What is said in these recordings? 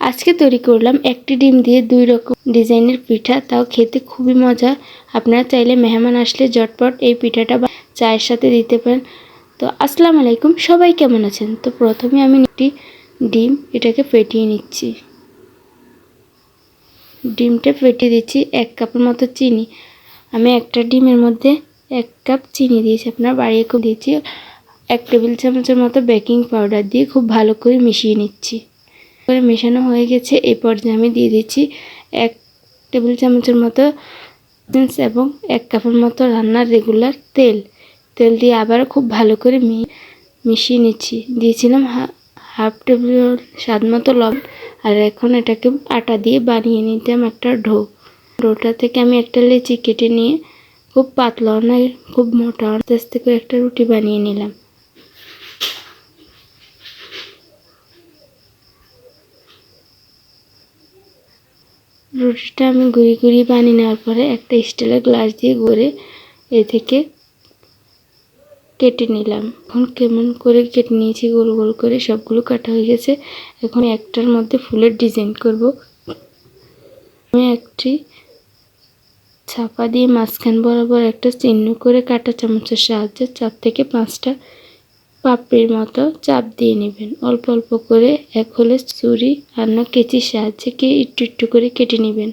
আজকে তৈরি করলাম একটি ডিম দিয়ে দুই রকম ডিজাইনের পিঠা। তাও খেতে খুবই মজা। আপনারা চাইলে মেহমান আসলে জটপট এই পিঠাটা চায়ের সাথে দিতে পারেন। তো আসসালামু আলাইকুম, সবাই কেমন আছেন? তো প্রথমে আমি একটি ডিম এটাকে ফেটিয়ে নিচ্ছি। ডিমটা ফেটিয়ে দিচ্ছি এক কাপের মতো চিনি। আমি একটা ডিমের মধ্যে এক কাপ চিনি দিয়েছি। আপনার বাড়িয়ে খুব দিয়েছি। এক টেবিল চামচের মতো বেকিং পাউডার দিয়ে খুব ভালো করে মিশিয়ে নিচ্ছি। করে মেশানো হয়ে গেছে। এই পর্যায়ে আমি দিয়ে দিচ্ছি এক টেবিল চামচের মতো এবং এক কাপের মতো রান্নার রেগুলার তেল। তেল দিয়ে আবার খুব ভালো করে মিশিয়ে নিচ্ছি। দিয়েছিলাম হাফ টেবিল স্বাদ মতো লবণ। আর এখন এটাকে আটা দিয়ে বানিয়ে নিতাম একটা ঢো ডোটা থেকে আমি একটা লেচি কেটে নিয়ে খুব পাতলা নয়, খুব মোটা আস্তে আস্তে করে একটা রুটি বানিয়ে নিলাম। রুটিটা আমি গুঁড়ি গুঁড়ি বানিয়ে নেওয়ার পরে একটা স্টিলের গ্লাস দিয়ে গড়ে এ থেকে কেটে নিলাম। এখন কেমন করে কেটে নিয়েছি, গোল গোল করে সবগুলো কাটা হয়ে গেছে। এখন একটার মধ্যে ফুলের ডিজাইন করব। আমি একটি ছাপা দিয়ে মাঝখান বরাবর একটা চিহ্ন করে কাটা চামচের সাহায্যে চার থেকে পাঁচটা পাপড়ির মতো চাপ দিয়ে নেবেন। অল্প অল্প করে এক হলে ছুরি আর না কেচির সাহায্যে কে একটু একটু করে কেটে নেবেন।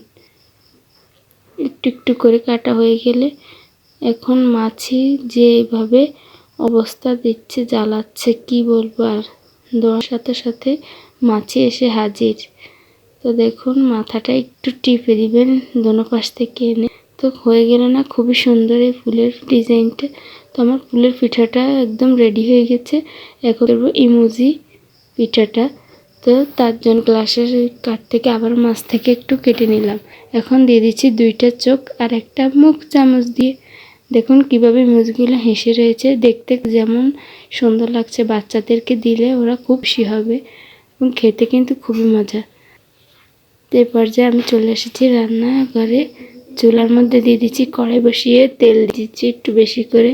একটু একটু করে কাটা হয়ে গেলে এখন মাছি যেভাবে অবস্থা দিচ্ছে, জ্বালাচ্ছে, কি বলব আর? দেওয়ার সাথে সাথে মাছি এসে হাজির। তো দেখুন, মাথাটা একটু টিপে দিবেন, দোনো পাশ থেকে এনে তো হয়ে গেল না খুবই সুন্দর এই ফুলের ডিজাইনটা। তো আমার ফুলের পিঠাটা একদম রেডি হয়ে গেছে। এখন করব ইমোজি পিঠাটা। তো তার জন্য গ্লাসের কাঠ থেকে আবার মাছ থেকে একটু কেটে নিলাম। এখন দিয়ে দিচ্ছি দুইটা চোখ আর একটা মুখ চামচ দিয়ে। দেখুন কীভাবে মুজগুলো হেসে রয়েছে। দেখতে যেমন সুন্দর লাগছে। বাচ্চাদেরকে দিলে ওরা খুব খুশি হবে এবং খেতে কিন্তু খুবই মজা। এই পর্যায়ে আমি চলে এসেছি রান্নাঘরে। চুলার মধ্যে দিয়ে দিচ্ছি, কড়াই বসিয়ে তেল দিচ্ছি, একটু বেশি করে,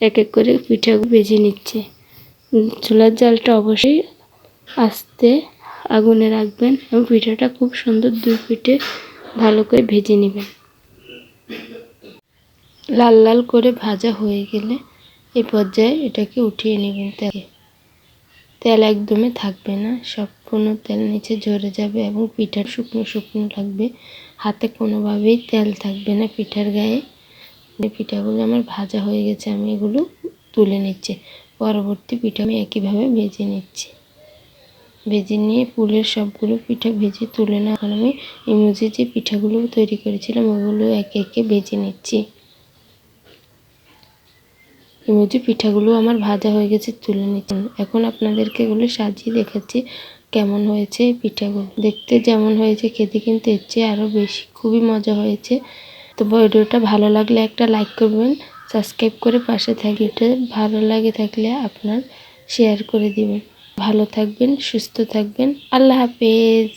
এক এক করে পিঠা ভেজে নিচ্ছে। চুলার জালটা অবশ্যই আস্তে আগুনে রাখবেন এবং পিঠাটা খুব সুন্দর দুই পিঠে ভালো করে ভেজে নেবেন। লাল লাল করে ভাজা হয়ে গেলে এই পর্যায়ে এটাকে উঠিয়ে নেবেন। তেলে তেল একদমই থাকবে না, সম্পূর্ণ তেল নিচে ঝরে যাবে এবং পিঠা শুকনো শুকনো লাগবে। হাতে কোনোভাবেই তেল থাকবে না পিঠার গায়ে। পিঠাগুলো আমার ভাজা হয়ে গেছে, আমি এগুলো তুলে নিচ্ছি। পরবর্তী পিঠা আমি একইভাবে ভেজে নিচ্ছি। ভেজে নিয়ে ফুলের সবগুলো পিঠা ভেজে তুলে না আমি ইমুজি যে পিঠাগুলো তৈরি করেছিলাম, ওগুলো একে একে ভেজে নিচ্ছি। ইমুজি পিঠাগুলো আমার ভাজা হয়ে গেছে, তুলে নিচ্ছি। এখন আপনাদেরকে এগুলো সাজিয়ে দেখাচ্ছি কেমন হয়েছে পিঠাগুলো। দেখতে যেমন হয়েছে, খেতে কিন্তু এর চেয়ে আরও বেশি খুবই মজা হয়েছে। তো ভিডিওটা ভালো লাগলে একটা লাইক করবেন, সাবস্ক্রাইব করে পাশে থাকি এটা ভালো লাগে থাকলে আপনার শেয়ার করে দিবেন। ভালো থাকবেন, সুস্থ থাকবেন, আল্লাহ হাফেজ।